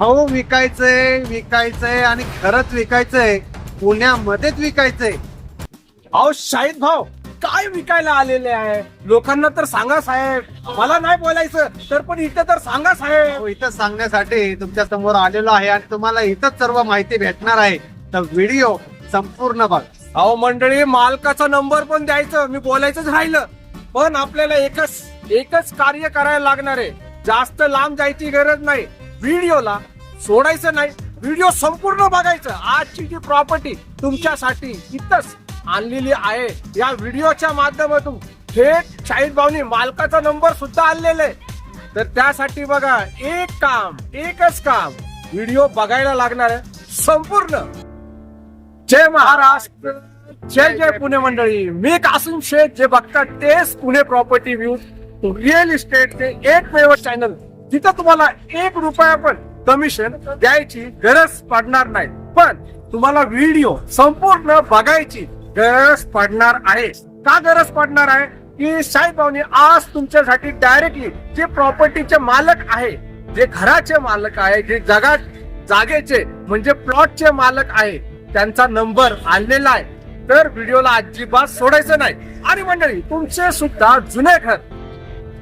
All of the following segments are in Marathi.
अहो विकायचंय विकायचंय आणि खरंच विकायचंय. पुण्यामध्येच विकायचंय. अहो शाहीद भाऊ काय विकायला आलेले आहे? लोकांना तर सांगा साहेब. मला नाही बोलायचं तर पण इथं तर सांगा साहेब. अहो, इथं सांगण्यासाठी तुमच्यासमोर आलेलो आहे आणि तुम्हाला इथंच सर्व माहिती भेटणार आहे. तर व्हिडिओ संपूर्ण बघ. अहो मंडळी मालकाचा नंबर पण द्यायचं मी बोलायचंच राहिलं. पण आपल्याला एकच एकच कार्य करायला लागणार आहे. जास्त लांब जायची गरज नाही. व्हिडिओला सोडायचं नाही व्हिडिओ संपूर्ण बघायचं. आजची जी प्रॉपर्टी तुमच्यासाठी इथंच आणलेली आहे. या व्हिडिओच्या माध्यमातून थेट शाहीद भाऊनी मालकाचा नंबर सुद्धा आणलेला आहे. तर त्यासाठी बघा एक काम एकच काम. व्हिडिओ बघायला लागणार आहे संपूर्ण. जय महाराष्ट्र जय जय पुणे मंडळी. मी कासिम शेख जे बघतात तेच पुणे प्रॉपर्टी व्ह्यूज रिअल इस्टेटचे एकमेव चॅनल तिथं तुम्हाला एक रुपया पण कमिशन द्यायची गरज पडणार नाही. पण तुम्हाला व्हिडिओ संपूर्ण बघायची गरज पडणार आहे. का गरज पडणार आहे? की साई भाऊनी आज तुमच्यासाठी डायरेक्टली जे प्रॉपर्टीचे मालक आहे जे घराचे मालक आहे जे जगात जागेचे म्हणजे प्लॉटचे मालक आहे त्यांचा नंबर आणलेला आहे. तर व्हिडिओला अजिबात सोडायचं नाही. आणि मंडळी तुमचे सुद्धा जुने घर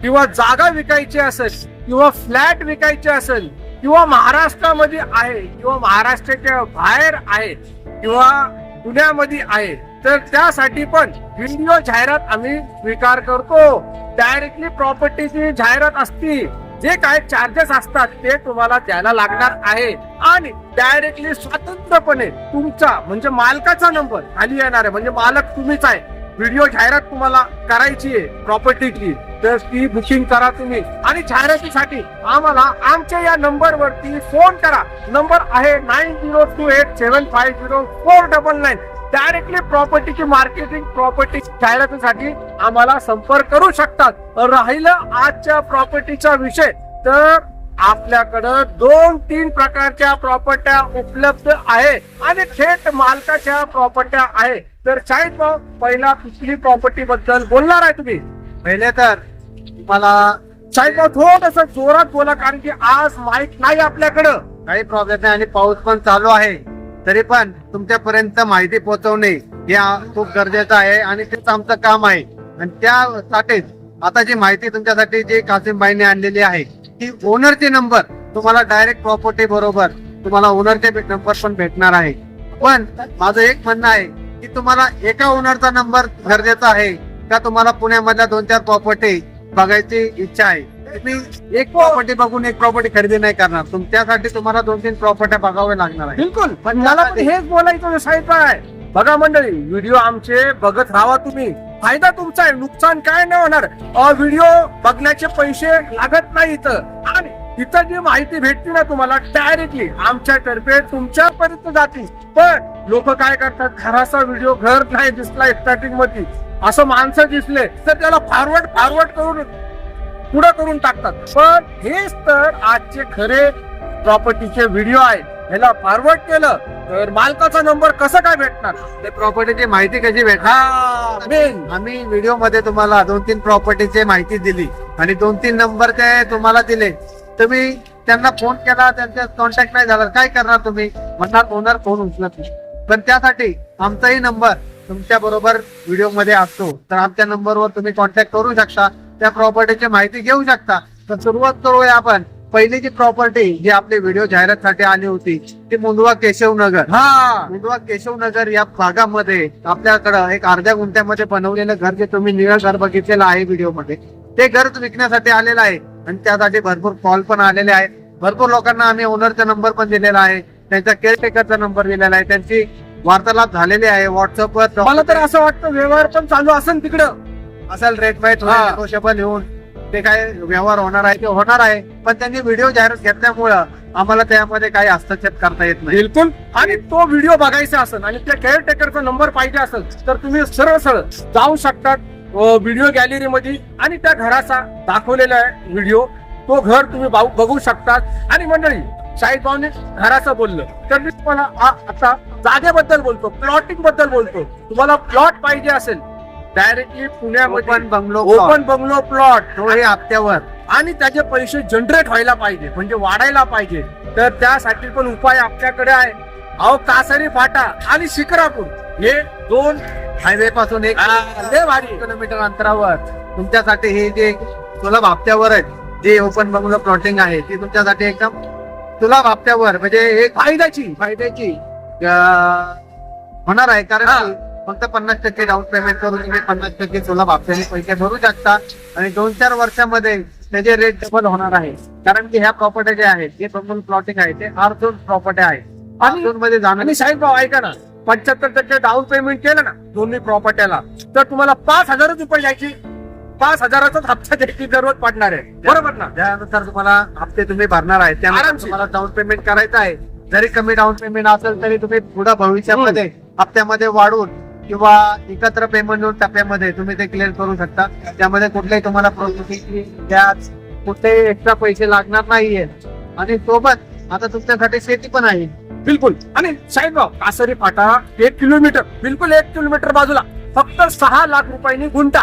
किंवा जागा विकायची असेल किंवा फ्लॅट विकायचे असेल किंवा महाराष्ट्रामध्ये आहे किंवा महाराष्ट्राच्या बाहेर आहे किंवा पुण्यामध्ये आहे तर त्यासाठी पण व्हिडिओ जाहिरात आम्ही स्वीकार करतो. डायरेक्टली प्रॉपर्टीची जाहिरात असती जे काय चार्जेस असतात ते तुम्हाला द्यायला लागणार आहे. आणि डायरेक्टली स्वतंत्रपणे तुमचा म्हणजे मालकाचा नंबर खाली येणार आहे म्हणजे मालक तुम्हीच आहे. व्हिडिओ जाहिरात तुम्हाला करायची आहे प्रॉपर्टीची तर ती बुकिंग करा तुम्ही. आणि जाहिरातीसाठी आम्हाला आमच्या या नंबर वरती फोन करा. नंबर आहे nine zero two eight seven five zero four double nine directly प्रॉपर्टीची marketing property जाहिरातीसाठी आम्हाला संपर्क करू शकतात. राहिलं आजच्या प्रॉपर्टीचा विषय तर आपल्याकडं दोन तीन प्रकारच्या प्रॉपर्ट्या उपलब्ध आहे. आणि थेट मालकाच्या प्रॉपर्ट्या आहे. तर शाहीद भाऊ पहिला कुठली प्रॉपर्टी बद्दल बोलणार आहे तुम्ही? पहिले तर मला शाहीद भाऊ थोडस जोरात बोला कारण की आज माईक नाही आपल्याकडं. काही प्रॉब्लेम नाही आणि पाऊस पण चालू आहे. तरी पण तुमच्यापर्यंत माहिती पोहोचवणे हे खूप गरजेचं आहे आणि तेच आमचं काम आहे. आणि त्यासाठीच आता जी माहिती तुमच्यासाठी जी कासिमबाईने आणलेली आहे ती ओनरचे नंबर तुम्हाला डायरेक्ट प्रॉपर्टी बरोबर तुम्हाला ओनरचे नंबर पण भेटणार आहे. पण माझं एक म्हणणं आहे की तुम्हाला एका ओनरचा नंबर गरजेचा आहे का तुम्हाला पुण्यामधल्या दोन चार प्रॉपर्टी बघायची इच्छा आहे? तुम्ही एक प्रॉपर्टी बघून एक प्रॉपर्टी खरेदी नाही करणार. तुमच्यासाठी तुम्हाला दोन तीन प्रॉपर्ट्या बघावे लागणार आहे बिलकुल. पण मला पण हेच बोलायचं साहेब आहे बघा मंडळी व्हिडिओ आमचे बघत राहा तुम्ही. फायदा तुमचा आहे नुकसान काय नाही होणार. व्हिडिओ बघण्याचे पैसे लागत नाही इथं इथं जी माहिती भेटते ना तुम्हाला डायरेक्टली आमच्या तर्फे तुमच्यापर्यंत जाते. पण लोक काय करतात घराचा व्हिडिओ घर नाही दिसला स्टार्टिंगमध्ये असं माणसं दिसले तर त्याला फॉरवर्ड फॉरवर्ड करून पुढं करून टाकतात. पण हेच तर आजचे खरे प्रॉपर्टीचे व्हिडिओ आहे. ह्याला फॉरवर्ड केलं तर मालकाचा नंबर कसं काय भेटणार? ते प्रॉपर्टीची माहिती कशी भेटणार आम्ही व्हिडिओमध्ये तुम्हाला दोन तीन प्रॉपर्टीची माहिती दिली. आणि दोन तीन नंबर ते तुम्हाला दिले. तुम्ही त्यांना फोन केला त्यांचा कॉन्टॅक्ट नाही झाला काय करणार तुम्ही? म्हणणार ओनर फोन उचलत नाही. पण त्यासाठी आमचाही नंबर तुमच्या बरोबर व्हिडिओमध्ये असतो. तर आमच्या नंबरवर तुम्ही कॉन्टॅक्ट करू शकता. त्या प्रॉपर्टीची माहिती घेऊ शकता. तर सुरुवात करूया आपण. पहिली जी प्रॉपर्टी जी आपली व्हिडिओ जाहिरातसाठी आली होती ती मुंदवा केशवनगर. हा. मुंडवा केशवनगर या भागामध्ये आपल्याकडं एक अर्ध्या गुंठ्यामध्ये बनवलेलं घर जे तुम्ही निळं घर बघितलेलं आहे व्हिडिओमध्ये ते घर विकण्यासाठी आलेलं आहे. आणि त्यासाठी भरपूर कॉल पण आलेले आहेत. भरपूर लोकांना आम्ही ओनरचा नंबर पण दिलेला आहे. त्यांच्या केअरटेकरचा नंबर दिलेला आहे. त्यांची वार्तालाप झालेली आहे. व्हॉट्सअपवर मला तर असं वाटतं व्यवहार पण चालू असेल तिकडं. असेल रेट हा. नेगोशिएबल येऊन ते काय व्यवहार होणार आहे ते होणार आहे. पण त्यांनी व्हिडिओ जाहिरात घेतल्यामुळं आम्हाला त्यामध्ये काही हस्तक्षेप करता येत नाही. बिलकुल. आणि तो व्हिडिओ बघायचा असेल आणि त्या केअर टेकरचा नंबर पाहिजे असेल तर तुम्ही सरळ सरळ जाऊ शकतात. व्हिडिओ गॅलरी मध्ये आणि त्या घराचा दाखवलेला आहे व्हिडिओ तो घर तुम्ही बघू शकतात. आणि मंडळी शाहीद भाऊने घराचं बोललं. तर मी तुम्हाला आता जागेबद्दल बोलतो प्लॉटिंगबद्दल बोलतो. तुम्हाला प्लॉट पाहिजे असेल डायरेक्टली पुण्यामध्ये open bungalow open bungalow plot हे हप्त्यावर. आणि त्याचे पैसे जनरेट व्हायला पाहिजे म्हणजे वाढायला पाहिजे. तर त्यासाठी पण उपाय आपल्याकडे आहे. अहो कासारी फाटा आणि शिक्रापूर हे दोन हायवे पासून एक भारी. किलोमीटर अंतरावर. तुमच्यासाठी हे जे सुलभ हप्त्यावर आहेत जे ओपन बंगलो प्लॉटिंग आहे ती तुमच्यासाठी एकदम सुलभ हप्त्यावर म्हणजे एक फायद्याची फायद्याची होणार आहे. कारण फक्त पन्नास टक्के डाऊन पेमेंट करून तुम्ही पन्नास टक्के सुलभ हप्त्याने पैसे भरू शकता. आणि दोन चार वर्षामध्ये त्याचे रेट डबल होणार आहे. कारण की ह्या प्रॉपर्टी ज्या आहेत जे बंगलो प्लॉटिंग आहे ते आर्झोन प्रॉपर्टी आहे. आर्झोनमध्ये जाणार साहेब भाऊ ऐका ना. पंच्याहत्तर टक्के डाऊन पेमेंट केलं ना दोन्ही प्रॉपर्टीला तर तुम्हाला पाच हजारच रुपये द्यायची पाच हजाराचाच हप्ता द्यायची जरूरत पडणार आहे. बरोबर ना? त्यानुसार तुम्हाला हप्ते तुम्ही भरणार आहे. आरामशीर. तुम्हाला डाऊन पेमेंट करायचं आहे. जरी कमी डाऊन पेमेंट असेल तरी तुम्ही पुढे भविष्यामध्ये हप्त्यामध्ये वाढून किंवा एकत्र पेमेंट टप्प्यामध्ये तुम्ही ते क्लिअर करू शकता. त्यामध्ये कुठल्याही तुम्हाला प्रोसेसिंग व्याज कुठलेही एक्स्ट्रा पैसे लागणार नाहीये. आणि सोबत आता तुमच्यासाठी शेती पण आहे. बिलकुल. आणि भाऊ कासरी फाटा एक किलोमीटर बिलकुल एक किलोमीटर बाजूला. फक्त सहा लाख रुपयांनी गुंटा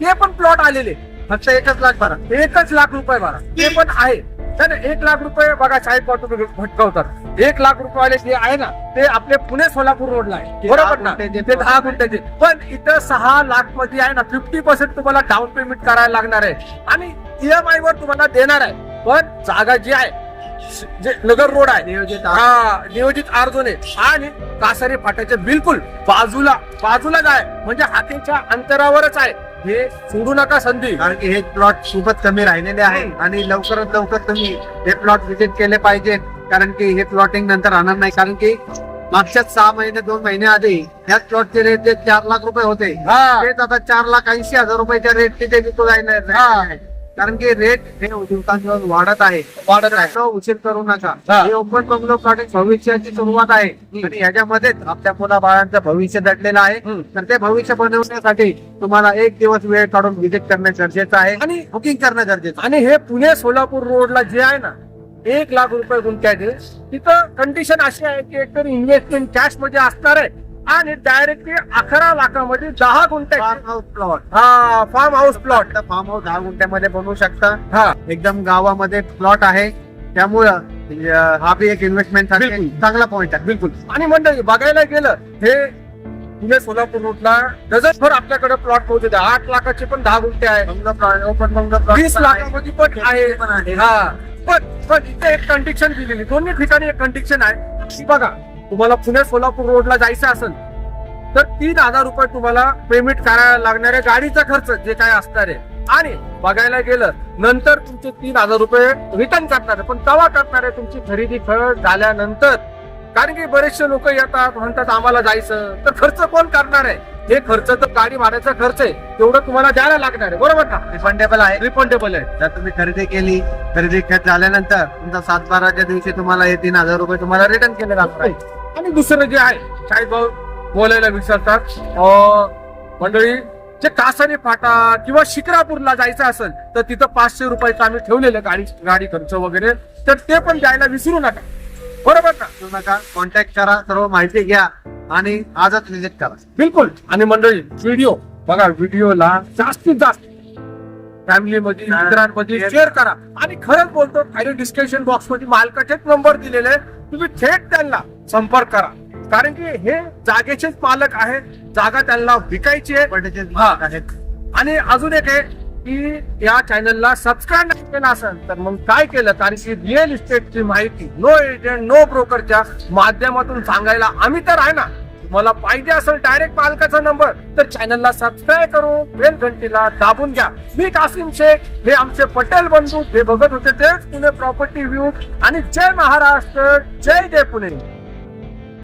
ते पण प्लॉट आलेले. फक्त एकच लाख भरा. एकच लाख रुपये भरा. ते पण आहे. तर एक लाख रुपये बघा साहेब भटकवतात. एक लाख रुपये जे आहे ना ते आपले पुणे सोलापूर रोडला आहे. बरोबर दहा ना? ते दहा गुंठ्याचे पण इथं सहा लाखमध्ये आहे ना फिफ्टी पर्सेंट तुम्हाला डाऊन पेमेंट करायला लागणार आहे. आणि ईएमआय वर तुम्हाला देणार आहे. पण जागा जी आहे जे नगर रोड आहे. नियोजित आहे. हा नियोजित अर्जोने आणि कासारी फाट्याच्या बिलकुल बाजूला बाजूलाच आहे म्हणजे हातीच्या अंतरावरच आहे. हे सोडू नका संधी. कारण की हे प्लॉट खूपच कमी राहिलेले आहे. हम्म. आणि लवकरात लवकर तुम्ही हे प्लॉट विजिट केले पाहिजेत कारण की हे प्लॉटिंग नंतर राहणार नाही. कारण की मागच्या सहा महिने दोन महिने आधी ह्याच प्लॉटचे रेट ते चार लाख रुपये होते. हा. तेच आता चार लाख ऐंशी हजार रुपयाच्या रेट तिथे विकू जायला हा. कारण की रेट हे दिवसांदिवस वाढत आहे. वाढत आहे. उशीर करू नका. हा. ओपन बंगलो प्लॉटिंग भविष्याची सुरुवात आहे. आणि ह्याच्यामध्येच आपल्या मुला बाळांचं भविष्य दडलेलं आहे. तर ते भविष्य बनवण्यासाठी तुम्हाला एक दिवस वेळ काढून व्हिजिट करणं गरजेचं आहे. आणि बुकिंग करणं गरजेचं. आणि हे पुणे सोलापूर रोडला जे आहे ना एक लाख रुपये गुंठ्याचे तिथं कंडिशन अशी आहे की एकतर इन्व्हेस्टमेंट कॅशमध्ये असणार आहे. आणि डायरेक्टली अकरा लाखामध्ये दहा गुंठे. फार्म हाऊस प्लॉट हा farm house plot farm house दहा गुंठ्यामध्ये बनवू शकता. हा. एकदम गावामध्ये प्लॉट आहे. त्यामुळं हा बी एक इन्व्हेस्टमेंट. चांगला पॉईंट आहे. बिलकुल. आणि मंडळी बघायला गेलं हे पुणे सोलापूर रोडला डझनभर आपल्याकडे प्लॉट पोहोचते आठ लाखाचे पण दहा गुंठे आहे. वीस लाखामध्ये पण आहे. हा. पण पण इथे एक कंडिशन दिलेली. दोन्ही ठिकाणी एक कंडिशन आहे. बघा तुम्हाला पुणे सोलापूर रोडला जायचं असेल तर तीन हजार रुपये तुम्हाला पेमेंट करायला लागणार आहे गाडीचा खर्च जे काय असणार आहे. आणि बघायला गेलं नंतर तुमचे तीन हजार रुपये रिटर्न करणार आहे. पण तेव्हा करणार आहे तुमची खरेदी खरं झाल्यानंतर. कारण की बरेचसे लोक येतात म्हणतात आम्हाला जायचं तर खर्च कोण करणार आहे? हे खर्च तर गाडी भाड्याचा खर्च आहे. तेवढं तुम्हाला द्यायला लागणार आहे. बरोबर ना रिफंडेबल आहे. रिफंडेबल आहे. जर तुम्ही खरेदी केली खरेदी झाल्यानंतर तुमचा सात बाराच्या दिवशी तुम्हाला हे तीन हजार रुपये तुम्हाला रिटर्न केले जाणार आहे. आणि दुसरं जे आहे शाहिद भाऊ बोलायला विचारतात अं, मंडळी जे कासारी फाटा किंवा शिक्रापूरला जायचं असेल तर तिथं पाचशे रुपयाचं आम्ही ठेवलेलं गाडी गाडी खर्च वगैरे तर ते पण द्यायला विसरू नका. बरोबर ना विसरू नका. कॉन्टॅक्ट करा सर्व माहिती घ्या आणि आजच विजिट करा. बिलकुल. आणि मंडळी व्हिडिओ बघा व्हिडिओला जास्तीत जास्त फॅमिलीमध्ये मित्रांमध्ये शेअर करा. आणि खरंच बोलतो खाली डिस्क्रिप्शन बॉक्समध्ये मालकाचेच नंबर दिलेले. तुम्ही थेट त्यांना संपर्क करा. कारण की हे जागेचेच मालक आहेत. जागा त्यांना विकायची आहे. हा. आणि अजून एक आहे की या चॅनलला सबस्क्राईब नाही केलं असेल तर मग काय केलं? कारण की रिअल इस्टेटची माहिती नो एजंट नो ब्रोकरच्या माध्यमातून सांगायला आम्ही तर आहे ना. मला पाहिजे असेल डायरेक्ट मालकाचा नंबर तर चॅनलला सबस्क्राईब करून बेल घंटीला दाबून घ्या. मी कासिम शेख हे आमचे पटेल बंधू. जे बघत होते तेच पुणे प्रॉपर्टी व्ह्यू आणि जय महाराष्ट्र जय जय पुणे.